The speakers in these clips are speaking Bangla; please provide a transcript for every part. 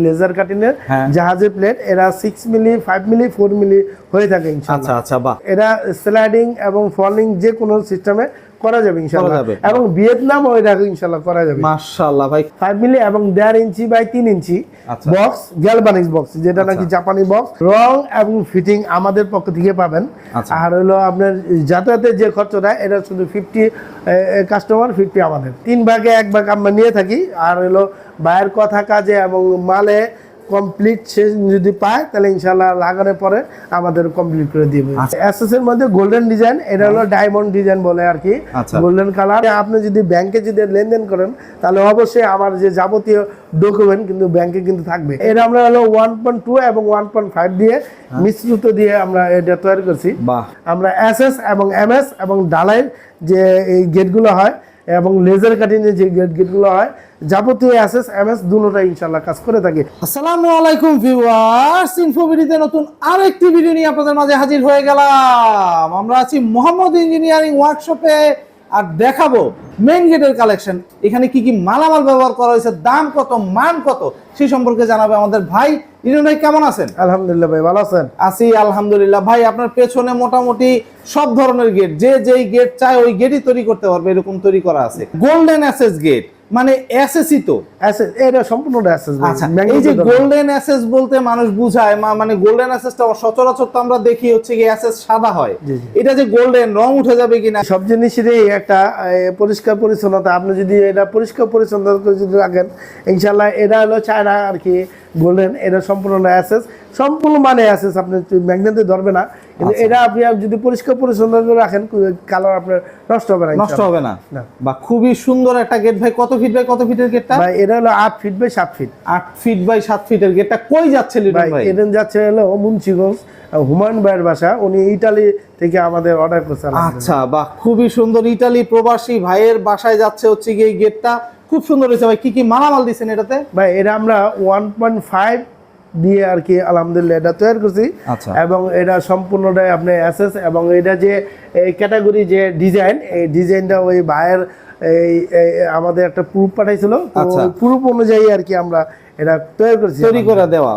লেজার কাটিং এর জাহাজের প্লেট এরা six milli five milli four milli হয়ে থাকে আচ্ছা আচ্ছা বাহ। এরা স্লাইডিং এবং ফলিং যে কোনো সিস্টেমে করা যাবে ইনশাল্লাহ যাবে। এবং ভিয়েতনামও এটা ইনশাল্লাহ করা যাবে। মাশাআল্লাহ ভাই। ফাইভ মিলি এবং দেড় ইঞ্চি বাই তিন ইঞ্চি আচ্ছা। বক্স গ্যালবানিক্স বক্স যেটা নাকি জাপানি বক্স রং এবং ফিটিং আমাদের পক্ষ থেকে পাবেন। আচ্ছা। আর হলো আপনার যাতায়াতের যে খরচটা এটা শুধু ফিফটি কাস্টমার ফিফটি আমাদের। তিন ভাগে এক ভাগ আমরা নিয়ে থাকি। আর হলো বাইরের কথা কাজে এবং মালে কমপ্লিট সে যদি পায় তাহলে ইনশাল্লাহ লাগানোর পরে আমাদের কমপ্লিট করে দিবে। আচ্ছা। এসএস এর মধ্যে গোল্ডেন ডিজাইন এটা হলো ডায়মন্ড ডিজাইন বলে আর কি। আচ্ছা। গোল্ডেন কালার আপনি যদি ব্যাংকে যদি লেনদেন করেন তাহলে অবশ্যই আমার যে যাবতীয় ডকুমেন্ট কিন্তু ব্যাংকে কিন্তু থাকবে। এটা আমরা হলো ওয়ান পয়েন্ট টু এবং ওয়ান পয়েন্ট ফাইভ দিয়ে মিশ্রিত দিয়ে আমরা এটা তৈরি করছি। আমরা এসএস এবং এমএস এবং ডালাই যে এই গেটগুলো হয় এবং লেজার কাটিং যে গেট গেটগুলো হয়, যাবতীয় এসএস এমএস দুটোটা ইনশাল্লাহ কাজ করে থাকি। আসসালামু আলাইকুম ভিউয়ার্স ইনফোভিডিতে নতুন আরেকটি ভিডিও নিয়ে আপনাদের মাঝে হাজির হয়ে গেলাম। আমরা আছি মোহাম্মদ ইঞ্জিনিয়ারিং ওয়ার্কশপে আর দেখাবো মেইন গেটের কালেকশন এখানে কি কি মালামাল ব্যবহার করা হয়েছে দাম কত মান কত সেই সম্পর্কে জানাবে আমাদের ভাই। ইনু ভাই কেমন আছেন? আলহামদুলিল্লাহ ভাই ভালো আছেন? আসি আলহামদুলিল্লাহ। ভাই আপনার পেছনে মোটামুটি সব ধরনের গেট যে যেই গেট চায় ওই গেটই তৈরি করতে পারবে এরকম তৈরি করা আছে। গোল্ডেন অ্যাসেস গেট মানে এসএসই তো। এসএস এটা সম্পূর্ণটা এসএস আচ্ছা এই যে গোল্ডেন অ্যাসেস বলতে মানুষ বুঝায় মানে গোল্ডেন অ্যাসেসটা সচরাচর তো আমরা দেখি হচ্ছে কি অ্যাসেস সাদা হয়। এটা যে গোল্ডেন রং উঠে যাবে কিনা? সব জিনিসেরই একটা পরিষ্কার পরিচ্ছন্নতা। আপনি যদি এটা পরিষ্কার পরিচ্ছন্নতা যদি রাখেন ইনশাল্লাহ এটা হলো চায়না আর কি গোল্ডেন এটা সম্পূর্ণ অ্যাসেস সম্পূর্ণ মানে আছে আপনি ম্যাগনেটে ধরবে না। কিন্তু আচ্ছা। এটা আপনি যদি পরিষ্কার পরিচ্ছন্ন করে রাখেন কালার আপনার নষ্ট হবে না নষ্ট হবে না। বা খুবই সুন্দর একটা গেট ভাই কত ফিট বাই কত ফিটের গেটটা ভাই এটা হলো আট ফিট বাই সাত ফিট আট ফিট বাই সাত ফিটের গেটটা কই যাচ্ছে লিটন ভাই এটা যাচ্ছে হলো মুন্সিগঞ্জ হুমায়ুন ভাইয়ের বাসা। উনি ইটালি থেকে আমাদের অর্ডার করছে আলহামদুলিল্লাহ। আচ্ছা বাহ খুবই সুন্দর ইটালি প্রবাসী ভাইয়ের বাসায় যাচ্ছে হচ্ছে গিয়ে এই গেটটা খুব সুন্দর হয়েছে ভাই কি কি মালামাল দিচ্ছেন এটাতে? ভাই এটা আমরা ওয়ান পয়েন্ট ফাইভ দিয়ে আর কি আলহামদুলিল্লাহ এটা তৈরি করছি আচ্ছা। এবং এটা সম্পূর্ণটাই আপনি অ্যাসেস এবং এটা যে এই ক্যাটাগরি যে ডিজাইন এই ডিজাইনটা ওই ভাইয়ের এই আমাদের একটা প্রুফ পাঠাইছিল আচ্ছা। প্রুফ অনুযায়ী আর কি আমরা এটা তৈরি করছি তৈরি করে দেওয়া।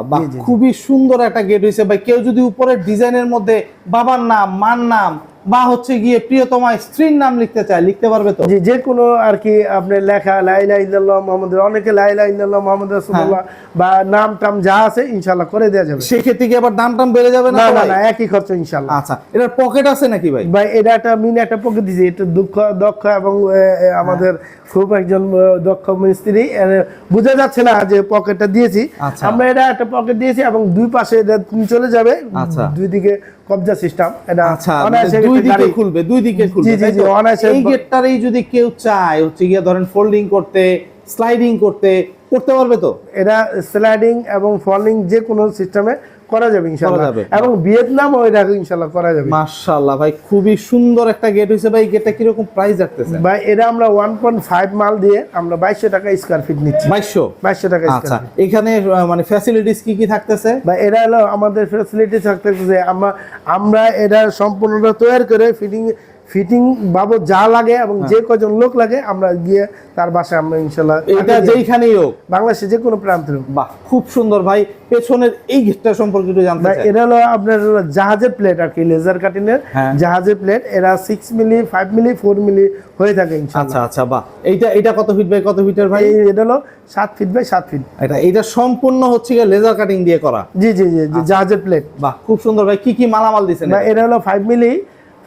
খুবই সুন্দর একটা গেট হয়েছে ভাই কেউ যদি উপরের ডিজাইনের মধ্যে বাবার নাম মার নাম বা হচ্ছে গিয়ে প্রিয়তমা স্ত্রীর নাম লিখতে চায় লিখতে পারবে তো? যে কোনো আর কি আপনি লেখা লাইলা ইল্লাল্লাহ মোহাম্মদ অনেকে লাইলা ইল্লাল্লাহ মোহাম্মদ রাসূলুল্লাহ বা নাম টাম যা আছে ইনশাআল্লাহ করে দেওয়া যাবে। সেক্ষেত্রে কি আবার দাম টাম বেড়ে যাবে না না না একই খরচ ইনশাআল্লাহ। আচ্ছা এটার পকেট আছে নাকি ভাই? ভাই এটা একটা মিনি একটা পকেট দিয়েছি এটা দুঃখ দক্ষ এবং আমাদের খুব একজন দক্ষ মিস্ত্রি বোঝা যাচ্ছে না যে পকেটটা দিয়েছি। আচ্ছা। আমরা এটা একটা পকেট দিয়েছি এবং দুই পাশে এটা চলে যাবে। আচ্ছা। দুই দিকে কবজা সিস্টেম এটা আচ্ছা অনায়াসে মানে দুই দিকে খুলবে দুই দিকে খুলবে জি, জি? অনায়াসে এই গেটটারই যদি কেউ চায় হচ্ছে গিয়ে ধরেন ফোল্ডিং করতে স্লাইডিং করতে করতে পারবে তো এটা স্লাইডিং এবং ফোল্ডিং যে কোনো সিস্টেমে করা যাবে ইনশাআল্লাহ। এবং এবং ওই এটা ইনশাআল্লাহ করা যাবে। মাশাআল্লাহ ভাই খুবই সুন্দর একটা গেট হইছে ভাই গেটটা কি রকম প্রাইস রাখতেছে ভাই এটা আমরা ওয়ান পয়েন্ট ফাইভ মাল দিয়ে আমরা 2200 টাকা স্কয়ার ফিট নিচ্ছি। 2200 2200 টাকা আচ্ছা স্কোয়ার এখানে মানে ফ্যাসিলিটিস কি কি থাকতেছে? ভাই এটা হলো আমাদের ফ্যাসিলিটি থাকতেছে যে আমরা আমরা এটা সম্পূর্ণটা তৈরি করে ফিটিং ফিটিং বাবদ যা লাগে এবং যে কজন লোক লাগে আমরা গিয়ে তার বাসায় আমরা ইনশাল্লাহ এটা যেইখানেই হোক। বাংলাদেশে যে কোনো প্রান্তে হোক। বাহ খুব সুন্দর ভাই। পেছনের এই গেটটা সম্পর্কে একটু জানতে চাই। এরা হলো আপনার জাহাজের প্লেট আর কি লেজার কাটিনের হ্যাঁ। জাহাজের প্লেট এরা six milli five milli four milli হয়ে থাকে ইনশাল্লাহ। আচ্ছা আচ্ছা বাহ। এইটা এটা কত ফিট বাই কত ফিটের ভাই? এটা হলো সাত ফিট বাই সাত ফিট এটা এটা সম্পূর্ণ হচ্ছে গিয়ে লেজার কাটিং দিয়ে করা। জি জি জি জি জাহাজের প্লেট বাহ খুব সুন্দর ভাই। কি কি মালামাল দিছেন বা এটা? হলো ফাইভ মিলি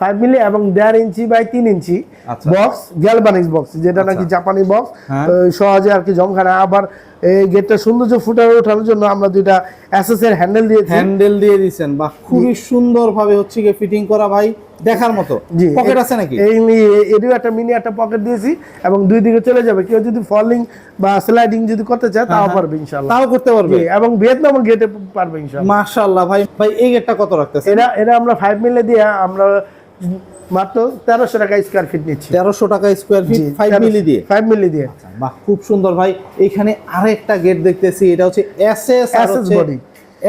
ফাইভ মিলি এবং দেড় ইঞ্চি বাই তিন ইঞ্চি আচ্ছা। বক্স গ্যালবানিক্স বক্স যেটা নাকি জাপানি বক্স হ্যাঁ। সহজে আর কি জমখানা। আবার এই গেটটা সৌন্দর্য ফুটানো ওঠানোর জন্য আমরা দুইটা এসএস এর হ্যান্ডেল দিয়েছি। হ্যান্ডেল দিয়ে দিছেন। বাহ খুবই সুন্দর ভাবে হচ্ছে গিয়ে ফিটিং করা ভাই দেখার মতো। পকেট আছে নাকি? এই এরও একটা মিনি একটা পকেট দিয়েছি এবং দুই দিকে চলে যাবে। কেউ যদি ফলিং বা স্লাইডিং যদি করতে চায় তাও পারবে ইনশাল্লাহ তাও করতে পারবে। এবং ভিয়েতনাম গেটে পারবে ইনশাল্লাহ মাশাআল্লাহ ভাই। ভাই এই গেটটা কত রাখতেছে এটা এরা আমরা ফাইভ মিলে দিয়ে আমরা মাত্র তেরোশো টাকা স্কোয়ার ফিট নিচ্ছি। তেরোশো টাকা স্কোয়ার ফিট ফাইভ মিলি দিয়ে। ফাইভ মিলি দিয়ে। বাহ খুব সুন্দর ভাই। এখানে আরেকটা গেট দেখতেছি এটা হচ্ছে S S S S body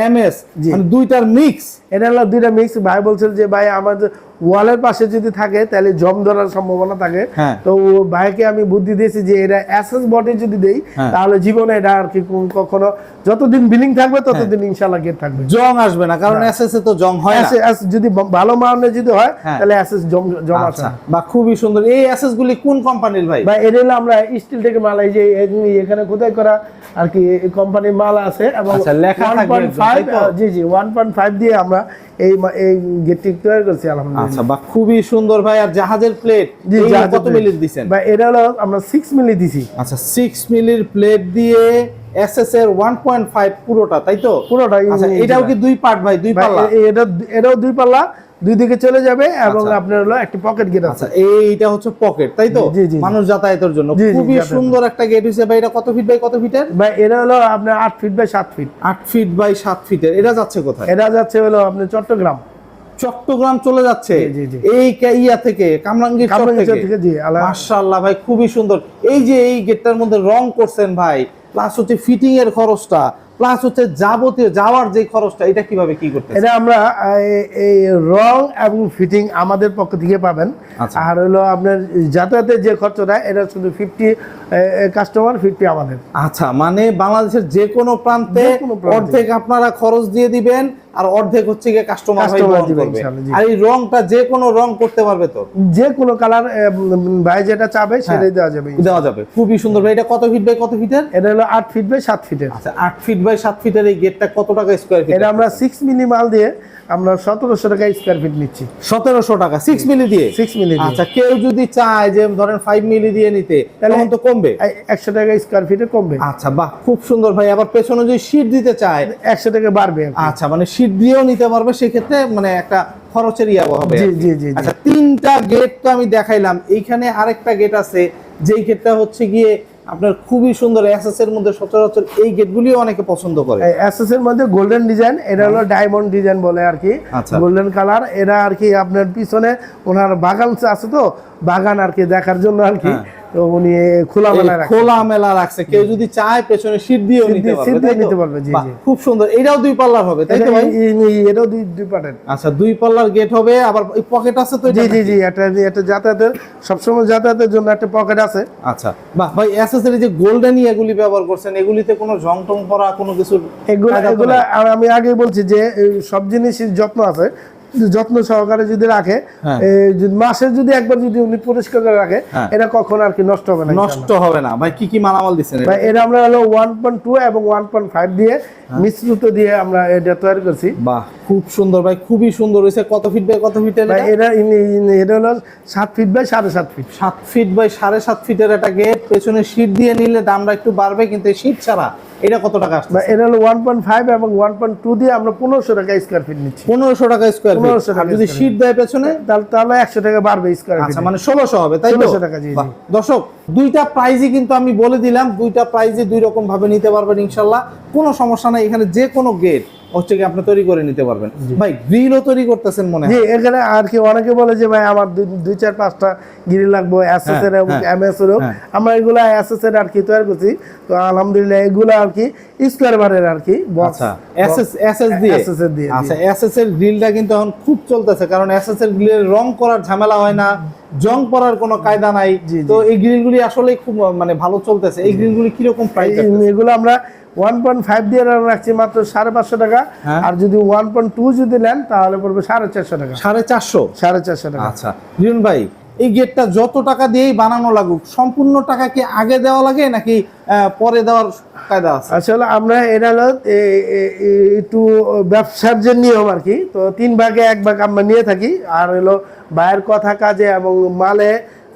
M S মানে দুইটার মিক্স এটা হলো দুইটা মিক্স ভাই বলছিল যে ভাই আমাদের ওয়ালের পাশে যদি থাকে তাহলে জম ধরার সম্ভাবনা থাকে। হ্যাঁ। তো ভাইকে আমি বুদ্ধি দিয়েছি যে এটা অ্যাসেস বডি যদি দেই হ্যাঁ। তাহলে জীবনে এটা আর কি কখনো যতদিন বিলিং থাকবে ততদিন ইনশাল্লাহ গেট থাকবে। জং আসবে না কারণ এ তো জং হয় না। যদি ভালো মানের যদি হয় হ্যাঁ। তাহলে অ্যাসেস জম জমা আসে আচ্ছা বা খুবই সুন্দর। এই অ্যাসেস গুলি কোন কোম্পানির ভাই? বা এটা হলো আমরা স্টিল থেকে মাল এই যে এখানে কোথায় করা আর কি কোম্পানির মাল আছে এবং আচ্ছা, লেখা থাকবে 1.5 একদম, তাই তো? জি জি 1.5 দিয়ে আমরা এই এই গেটটি তৈরি করছি আলহামদুলিল্লাহ। আচ্ছা বা খুবই সুন্দর ভাই আর জাহাজের প্লেট কত দিছেন? বা এটা হলো আমরা 6 মিলি দিছি। আচ্ছা সিক্স মিলির প্লেট দিয়ে এসএস এর ওয়ান পয়েন্ট ফাইভ পুরোটা তাই তো? পুরোটাই আচ্ছা এটাও কি দুই পার্ট ভাই দুই পাল্লা? এটা এটাও দুই পাল্লা দুই দিকে চলে যাবে এবং আচ্ছা। আপনার হলো একটা পকেট গেট আছে। আচ্ছা এইটা হচ্ছে পকেট তাই তো। মানুষ যাতায়াতের জন্য। খুবই সুন্দর একটা গেট হয়েছে ভাই এটা কত ফিট বাই কত ফিটের বা এটা হলো আপনার 8 ফিট বাই 7 ফিট আট ফিট বাই সাত ফিটের এটা যাচ্ছে কোথায়? এটা যাচ্ছে হলো আপনার চট্টগ্রাম। চট্টগ্রাম চলে যাচ্ছে। এই ইয়া থেকে কামরাঙ্গীর থেকে। মাশাআল্লাহ ভাই খুবই সুন্দর। এই যে এই গেটটার মধ্যে রং করছেন ভাই প্লাস হচ্ছে ফিটিং এর খরচটা প্লাস হচ্ছে যাবতীয় যাওয়ার যে খরচটা এটা কীভাবে কি করতে এটা আমরা এই- রং এবং ফিটিং আমাদের পক্ষ থেকে পাবেন। আচ্ছা। আর হলো আপনার যাতায়াতের যে খরচটা এটা শুধু ফিফটি কাস্টমার ফিফটি আমাদের। আচ্ছা মানে বাংলাদেশের যে কোনো প্রান্তে যে কোনো প্রান্তে। অর্ধেক আপনারা খরচ দিয়ে দিবেন আর অর্ধেক হচ্ছে গিয়ে কাস্টমার করবে। আর এই রংটা যে কোনো রং করতে পারবে তো। যে কোনো কালার ভাই যেটা চাবে সেটাই দেওয়া যাবে দেওয়া যাবে। খুবই সুন্দর। ভাই এটা কত ফিট বাই কত ফিটের এটা হলো ফিট বাই ফিটের আচ্ছা ফিট বাই ফিটের এই গেটটা কত টাকা স্কোয়ার ফিট এটা আমরা মিলি মাল দিয়ে আমরা সতেরোশো টাকা স্কোয়ার ফিট নিচ্ছি। সতেরোশো টাকা সিক্স মিলি দিয়ে? সিক্স মিলি আচ্ছা কেউ যদি চায় যে ধরেন ফাইভ মিলি দিয়ে নিতে তাহলে- তো কমবে। একশো টাকা স্কোয়ার ফিটে কমবে। আচ্ছা বাহ খুব সুন্দর ভাই। আবার পেছনে যদি শীট দিতে চায় একশো টাকা বাড়বে আচ্ছা মানে শীট দিয়েও নিতে পারবে সেক্ষেত্রে মানে একটা খরচের ইয়া হবে জি জি। আচ্ছা তিনটা গেট তো আমি দেখাইলাম এইখানে আরেকটা গেট আছে যেই গেটটা হচ্ছে গিয়ে আপনার খুবই সুন্দর এসএস এর মধ্যে সচরাচর এই গেটগুলিও অনেকে পছন্দ করে এসএস এর মধ্যে গোল্ডেন ডিজাইন এটা হলো ডায়মন্ড ডিজাইন বলে আর কি আচ্ছা। গোল্ডেন কালার এরা আর কি আপনার পিছনে ওনার বাগান আছে তো বাগান আর কি দেখার জন্য আর কি হ্যাঁ। উনি রাখছে। কেউ যদি চায় পেছনে দিয়েও নিতে পারবে দিয়ে নিতে পারবে, জি, খুব সুন্দর। এটাও দুই পাল্লার হবে তাই তো ভাই? এটাও দুই দুই আচ্ছা দুই পাল্লার গেট হবে আবার এই পকেট আছে তো জি জি জি একটা একটা যাতায়াতের সবসময় যাতায়াতের জন্য একটা পকেট আছে। আচ্ছা বাহ ভাই অ্যাসেসরি যে গোল্ডেন এগুলি ব্যবহার করছেন এগুলিতে কোনো জং টং করা কোনো কিছু এগুলো এগুলো আমি আগে বলছি যে সব জিনিসের যত্ন আছে। যত্ন সহকারে যদি রাখে হ্যাঁ। মাসে যদি একবার যদি উনি পরিষ্কার করে রাখে হ্যাঁ। এটা কখন আর কি নষ্ট হবে না নষ্ট হবে না ভাই কি কি মালামাল দিচ্ছেন এটা আমরা হলো ওয়ান পয়েন্ট টু এবং ওয়ান পয়েন্ট ফাইভ দিয়ে। মিশ্রিত দিয়ে আমরা এটা তৈরি করছি। বাহ খুব সুন্দর ভাই খুবই সুন্দর হয়েছে। কত ফিট বাই কত ফিট এটা? এটা হলো সাত ফিট বাই সাড়ে সাত ফিট সাত ফিট বাই সাড়ে সাত ফিটের একটা গেট পেছনে শীট দিয়ে নিলে দামটা একটু বাড়বে কিন্তু শীট ছাড়া এটা কত টাকা আসছে এটা হলো ওয়ান পয়েন্ট ফাইভ এবং ওয়ান পয়েন্ট টু দিয়ে আমরা পনেরোশো টাকা স্কোয়ার ফিট নিচ্ছি। পনেরোশো টাকা স্কোয়ার 1500 ফিট টাকা যদি শীট দেয় পেছনে? তাহলে তাহলে একশো টাকা বাড়বে স্কোয়ার ফিট আচ্ছা মানে ষোলোশো হবে তাই 1600 টাকা, জি, দর্শক দুইটা প্রাইজই কিন্তু আমি বলে দিলাম দুইটা প্রাইজে দুই রকম ভাবে নিতে পারবেন ইনশাল্লাহ কোনো সমস্যা নাই। এখানে যে কোনো গেট হচ্ছে কি আপনি তৈরি করে নিতে পারবেন। ভাই গ্রিলও তৈরি করতেছেন মনে হয়। এখানে আর কি অনেকে বলে যে ভাই আমার দুই- চার পাঁচটা গিরি লাগবো হ্যাঁ, এরও। হ্যাঁ। আমরা এগুলা আর কি তৈরি করছি। তো আলহামদুলিল্লাহ এগুলো আর কি স্কোয়ার বারের আর কি আচ্ছা এসএস এসএস দিয়ে? SS এর দিয়ে, আচ্ছা এসএস এর গ্রিলটা কিন্তু এখন খুব চলতেছে কারণ এসএস এর গ্রিলের রং করার ঝামেলা হয় না জং পরার কোনো কায়দা নাই। তো এই গ্রিলগুলি আসলে খুব মানে ভালো চলতেছে। এই গ্রিলগুলি কীরকম প্রাইস এগুলো আমরা ওয়ান পয়েন্ট ফাইভ দিয়ে রাখছি মাত্র সাড়ে পাঁচশো টাকা। হ্যাঁ। আর যদি ওয়ান পয়েন্ট টু যদি নেন তাহলে পড়বে সাড়ে চারশো টাকা। সাড়ে চারশো? সাড়ে চারশো টাকা। আচ্ছা। রিয়ন ভাই এই গেটটা যত টাকা দিয়েই বানানো লাগুক সম্পূর্ণ টাকা কি আগে দেওয়া লাগে নাকি পরে দেওয়ার কায়দা আছে? আসলে আমরা এটা হলো একটু ব্যবসার যে নিয়ম আর কি তো তিন ভাগে এক ভাগ আমরা নিয়ে থাকি। আর হলো ভাইয়ের কথা কাজে এবং মালে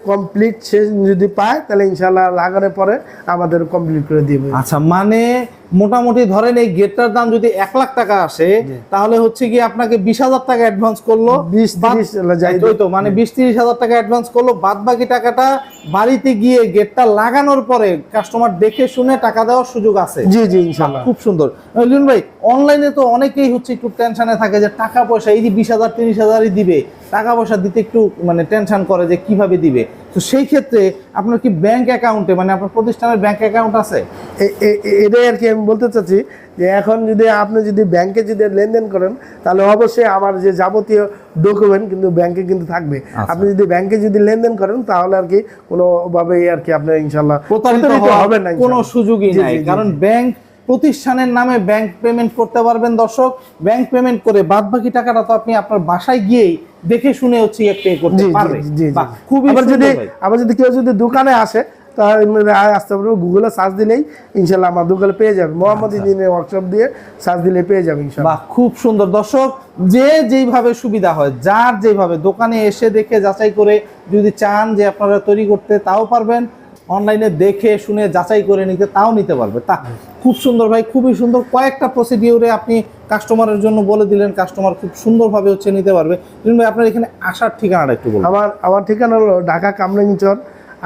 কমপ্লিট সে যদি পায় তাহলে ইনশাল্লাহ লাগারে পরে আমাদের কমপ্লিট করে দিবে আচ্ছা মানে মোটামুটি ধরেন এই গেটটার দাম যদি এক লাখ টাকা আসে তাহলে হচ্ছে কি আপনাকে বিশ হাজার টাকা অ্যাডভান্স করল। 20 বাদ- 30 হলো যাই এই তো মানে বিশ তিরিশ হাজার টাকা অ্যাডভান্স করল বাদ বাকি টাকাটা বাড়িতে গিয়ে গেটটা লাগানোর পরে কাস্টমার দেখে শুনে টাকা দেওয়ার সুযোগ আছে। জি জি ইনশাল্লাহ। খুব সুন্দর। লিন ভাই অনলাইনে তো অনেকেই হচ্ছে একটু টেনশনে থাকে যে টাকা পয়সা এই যে বিশ হাজার তিরিশ হাজারই দিবে টাকা পয়সা দিতে একটু মানে টেনশন করে যে কীভাবে দিবে। তো সেই ক্ষেত্রে আপনার কি ব্যাংক অ্যাকাউন্টে মানে আপনার প্রতিষ্ঠানের ব্যাংক অ্যাকাউন্ট আছে? এটাই আর কি আমি বলতে চাচ্ছি যে এখন যদি আপনি যদি ব্যাংকে যদি লেনদেন করেন তাহলে অবশ্যই আমার যে যাবতীয় ডকুমেন্ট কিন্তু ব্যাংকে কিন্তু থাকবে। আপনি যদি ব্যাংকে যদি লেনদেন করেন তাহলে আর কি কোনোভাবেই আর কি আপনার ইনশাল্লাহ প্রতারিত হবেন না কোনো সুযোগই নাই। কারণ ব্যাংক প্রতিষ্ঠানের নামে ব্যাংক পেমেন্ট করতে পারবেন দর্শক। ব্যাংক পেমেন্ট করে বাদ বাকি টাকাটা তো আপনি আপনার বাসায় গিয়েই দেখে শুনে হচ্ছে পে করতে। বাহ, খুবই আবার যদি আবার যদি কেউ যদি দোকানে আসে আসতে পারব গুগলে সার্চ দিলেই ইনশাল্লাহ আমার দোকানে পেয়ে যাবে। মোহাম্মদ। ইঞ্জিনিয়ার ওয়ার্কশপ দিয়ে সার্চ দিলে পেয়ে যাবে ইনশাল্লাহ খুব সুন্দর। দর্শক যে যেইভাবে সুবিধা হয় যার যেভাবে দোকানে এসে দেখে যাচাই করে যদি চান যে আপনারা তৈরি করতে তাও পারবেন। অনলাইনে দেখে শুনে যাচাই করে নিতে তাও নিতে পারবে। তা খুব সুন্দর ভাই খুবই সুন্দর। কয়েকটা প্রসিডিউরে আপনি কাস্টমারের জন্য বলে দিলেন কাস্টমার খুব সুন্দরভাবে হচ্ছে নিতে পারবে। ভাই আপনার এখানে আসার ঠিকানাটা একটু বলুন। আমার আমার ঠিকানা হলো ঢাকা কামরাঙ্গিচর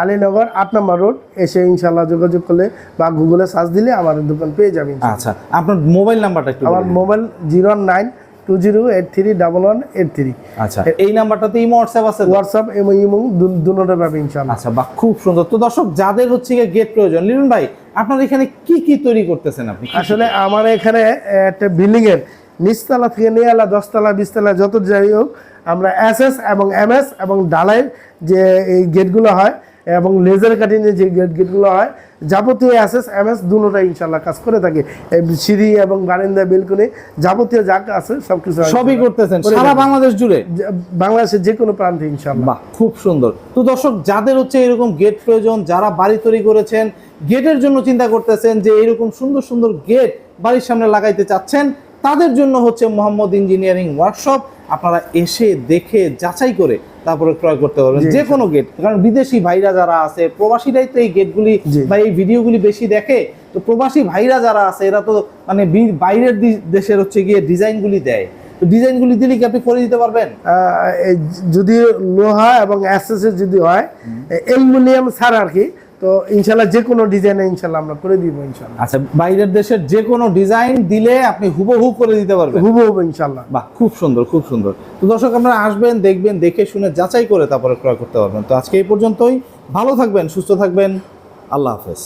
আলীনগর আট নম্বর রোড। এসে ইনশাল্লাহ যোগাযোগ করলে বা গুগলে সার্চ দিলে আমার দোকান পেয়ে যাবে ইনশাল্লাহ। আচ্ছা আপনার মোবাইল নাম্বারটা একটু আমার mobile zero nine two zero eight three double one eight three আচ্ছা এই নাম্বারটাতে ইমো হোয়াটসঅ্যাপ আছে? হোয়াটসঅ্যাপ এবং ইমো দুটোটা পাবে ইনশাল্লাহ আচ্ছা বাহ খুব সুন্দর। তো দর্শক যাদের হচ্ছে গিয়ে গেট প্রয়োজন লিলুন ভাই আপনার এখানে কি কি তৈরি করতেছেন আপনি? আসলে আমার এখানে একটা বিল্ডিং এর নিচতলা থেকে নিয়ে এলা দশতলা বিশতলা যত যাই হোক আমরা এস এস এবং এম এস এবং ডালাই যে এই গেটগুলো হয় এবং লেজার কাটিংয়ের যে গেট গেটগুলো হয় যাবতীয় এস এম এস দুটোটাই ইনশাল্লাহ কাজ করে থাকি। সিঁড়ি এবং বারিন্দা বেলকুনি যাবতীয় যা আছে সব কিছু সবই করতেছেন। সারা বাংলাদেশ জুড়ে? বাংলাদেশের যে কোনো প্রান্তে ইনশাল্লাহ খুব সুন্দর। তো দর্শক যাদের হচ্ছে এরকম গেট প্রয়োজন যারা বাড়ি তৈরি করেছেন গেটের জন্য চিন্তা করতেছেন যে এরকম সুন্দর সুন্দর গেট বাড়ির সামনে লাগাইতে চাচ্ছেন তাদের জন্য হচ্ছে মোহাম্মদ ইঞ্জিনিয়ারিং ওয়ার্কশপ আপনারা এসে দেখে যাচাই করে তারপরে ক্রয় করতে পারবেন যে কোনো গেট কারণ বিদেশি ভাইরা যারা আছে প্রবাসীরাই তো এই গেটগুলি বা এই ভিডিওগুলি বেশি দেখে। তো প্রবাসী ভাইরা যারা আছে এরা তো মানে বাইরের দেশের হচ্ছে গিয়ে ডিজাইনগুলি দেয়। তো ডিজাইনগুলি দিলে কি আপনি করে দিতে পারবেন? যদি লোহা এবং অ্যাসেসের যদি হয় অ্যালুমিনিয়াম ছাড়া আর কি। তো ইনশাল্লাহ যে কোনো ডিজাইনে ইনশাল্লাহ আমরা করে দিব ইনশাল্লাহ আচ্ছা বাইরের দেশের যে কোনো ডিজাইন দিলে আপনি হুবহু করে দিতে পারবেন। হুবহু হুবু ইনশাল্লাহ বাহ খুব সুন্দর খুব সুন্দর। তো দর্শক আপনারা আসবেন দেখবেন দেখে শুনে যাচাই করে তারপরে ক্রয় করতে পারবেন। তো আজকে এই পর্যন্তই। ভালো থাকবেন সুস্থ থাকবেন। আল্লাহ হাফেজ।